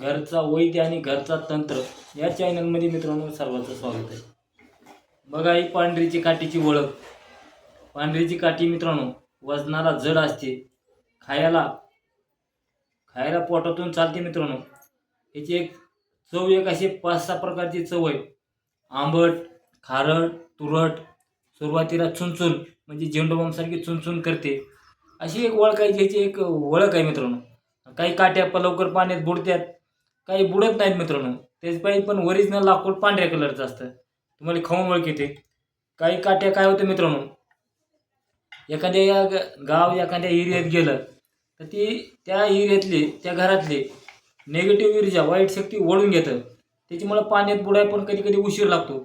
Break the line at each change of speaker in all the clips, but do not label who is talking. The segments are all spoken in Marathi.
घरचा वैद्य आणि घरचा तंत्र या चॅनलमध्ये मित्रांनो सर्वांचं स्वागत आहे. बघा ही पांढरीची काठीची ओळख. पांढरीची काठी मित्रांनो वजनाला जड असते. खायला खायला पोटातून चालते मित्रांनो. याची एक चव एक अशी पाच सहा प्रकारची चव आहे. आंबट खारट तुरट सुरुवातीला चुनचुन म्हणजे झेंडूबामसारखी चुनचुन करते. अशी एक ओळख आहे ज्याची एक ओळख आहे मित्रांनो. काही काट्या प- लवकर पाण्यात बुडत्यात काही बुडत नाहीत मित्रांनो. त्याचपायी पण ओरिजिनल लाकूड पांढऱ्या कलरचं असतं. तुम्हाला खाऊन ओळख येते काही काट्या काय होतं मित्रांनो. एखाद्या या गाव एखाद्या एरियात गेलं तर ती त्या एरियातली त्या घरातली नेगेटिव्ह ऊर्जा वाईट शक्ती ओढून घेतं. त्याच्यामुळं पाण्यात बुडाय पण कधी कधी उशीर लागतो.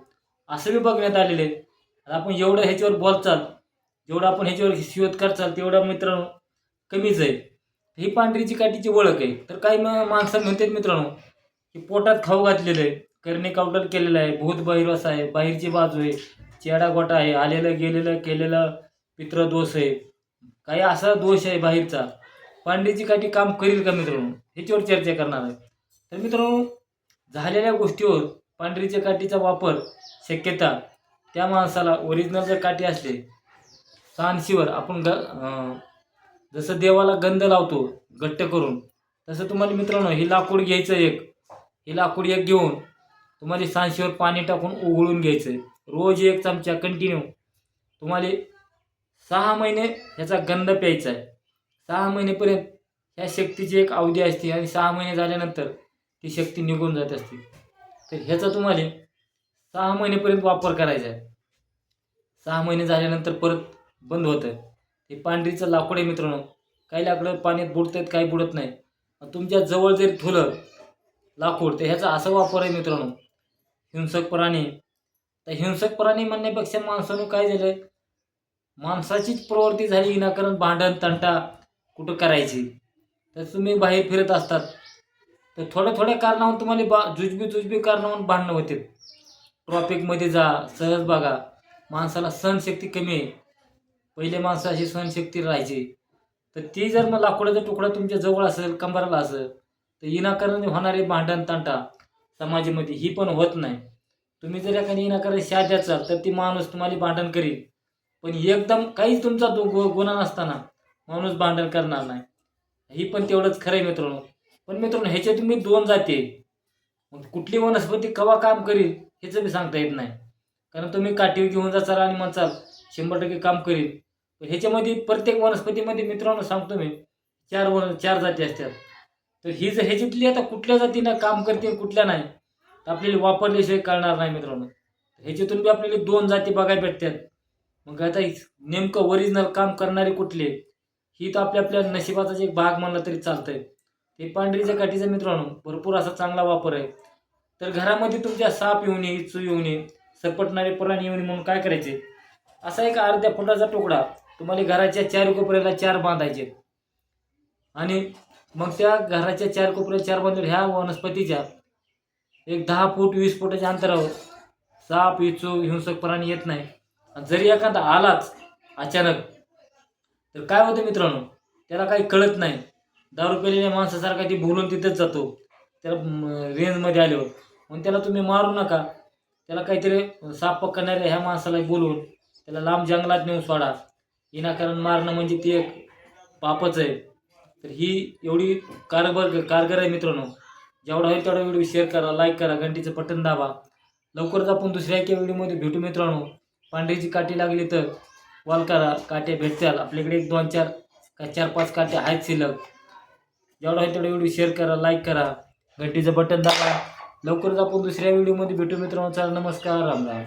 असं बी बघण्यात आलेलं आहे. आपण एवढं ह्याच्यावर बोलचाल जेवढं आपण ह्याच्यावर शिवत करचाल तेवढा मित्रांनो कमीच आहे. ही पांढरीची काठीची ओळख आहे. तर काही माणसं म्हणतात मित्रांनो की पोटात खाऊ घातलेलं आहे. करणे कावटर केलेलं आहे. भूत बहिरस आहे. बाहेरची बाजू आहे. चेडा गोटा आहे. आलेलं गेलेलं केलेलं पित्रदोष आहे. काही असा दोष आहे बाहेरचा. पांढरीची काठी काम करील का मित्रांनो? ह्याच्यावर चर्चा करणार आहे. तर मित्रांनो झालेल्या गोष्टीवर पांढरीच्या काठीचा वापर शक्यता त्या माणसाला ओरिजिनल जर काठी असले सानशीवर आपण ग जसं देवाला गंध लावतो घट्ट करून. तसं तुम्हाला मित्रांनो हे लाकूड घ्यायचं एक. हे लाकूड एक घेऊन तुम्हाला सांशीवर पाणी टाकून उघळून घ्यायचं. आहे रोज एक चमचा कंटिन्यू तुम्हाला सहा महिने ह्याचा गंध प्यायचा आहे. सहा महिनेपर्यंत ह्या शक्तीची एक अवधी असते आणि सहा महिने झाल्यानंतर ती शक्ती निघून जात असते. तर ह्याचा तुम्हाला सहा महिनेपर्यंत वापर करायचा आहे. सहा महिने झाल्यानंतर परत बंद होतं. हे पांढरीचं लाकूड आहे मित्रांनो. काही लाकडं पाण्यात बुडत आहेत काही बुडत नाही. तुमच्या जवळ जरी ठुलं लाकूड तर ह्याचा असा वापर आहे मित्रांनो. हिंसक प्राणी. तर हिंसक प्राणी म्हणण्यापेक्षा माणसानं काय झालं माणसाचीच प्रवृत्ती झाली विनाकारण भांडण तंटा कुठं करायची? तर तुम्ही बाहेर फिरत असतात. तर थोड्या थोड्या कारणावरून तुम्हाला बा जुजबी जुजबी कारणावरून भांडणं होते ट्रॉफिकमध्ये जा सहज बघा. माणसाला सहनशक्ती कमी आहे. पहिले माणसं अशी सहनशक्ती राहायची. तर ती जर मग लाकूडाचा तुकडा तुमच्या जवळ असेल कंबराला असेल तर विनाकारण होणारे भांडण तंटा समाजामध्ये ही पण होत नाही. तुम्ही जर एखादी विनाकारण शाद द्याचाल तर ती माणूस तुम्हाला भांडण करील. पण एकदम काहीच तुमचा दु गु- गुन्हा नसताना माणूस भांडण करणार नाही. ही पण तेवढंच खरं आहे मित्रांनो. पण मित्रांनो ह्याच्या तुम्ही दोन जाते मग कुठली वनस्पती कवा काम करील ह्याचं बी सांगता येत नाही. कारण तुम्ही काठीव घेऊन जाचाल आणि म्हणचाल शंभर टक्के काम करील पण ह्याच्यामध्ये प्रत्येक वनस्पतीमध्ये मित्रांनो सांगतो मी चार वन चार जाती असतात. तर ही जर ह्याच्यातली आता कुठल्या जातीनं काम करते कुठल्या नाही तर आपल्याला वापरल्याशिवाय कळणार नाही मित्रांनो. ह्याच्यातून बी आपल्याला दोन जाती बघायला भेटतात. मग आता नेमकं ओरिजिनल काम करणारे कुठले ही तर आपल्या आपल्या नशिबाचाच एक भाग म्हणला तरी चालतंय. ते पांढरीच्या काठीचा मित्रांनो भरपूर असा चांगला वापर आहे. तर घरामध्ये तुमच्या साप येऊ नये चू येऊ नये सपटणारे प्राणी येऊ नये म्हणून काय करायचे? असा एक अर्ध्या फुटाचा तुकडा तुम्हाला घराच्या चार कोपऱ्याला चार बांधायचे. आणि मग त्या घराच्या चार कोपऱ्याला चार बांधून ह्या वनस्पतीच्या एक दहा फूट वीस फुटाच्या अंतरावर साप इचू हिंसक प्राणी येत नाही. आणि जरी एखादा आलाच अचानक तर काय होतं मित्रांनो? त्याला काही कळत नाही. दारू पेलेल्या माणसासारखा ती बोलून तिथंच जातो. त्याला रेंजमध्ये आल्यावर. मग त्याला तुम्ही मारू नका. त्याला काहीतरी साप पकडणाऱ्या ह्या माणसाला बोलवून त्याला लांब जंगलात नेऊन सोडा. विनाकारण मारणं म्हणजे ती एक पापच आहे. तर ही एवढी कारभार कारगर आहे मित्रांनो. जेवढा होईल तेवढा व्हिडिओ शेअर करा लाईक करा घंटीचं बटन दाबा. लवकरच आपण दुसऱ्या एका व्हिडिओमध्ये भेटू मित्रांनो. पांढरीची काठी लागली तर कॉल करा काटे भेटत्याल आपल्याकडे एक दोन चार का चार पाच काटे आहेत शिल्लक. जेवढा होईल तेवढा व्हिडिओ शेअर करा लाईक करा घंटीचं बटन दाबा. लवकरच आपण दुसऱ्या व्हिडिओमध्ये भेटू मित्रांनो. चला नमस्कार राम राम.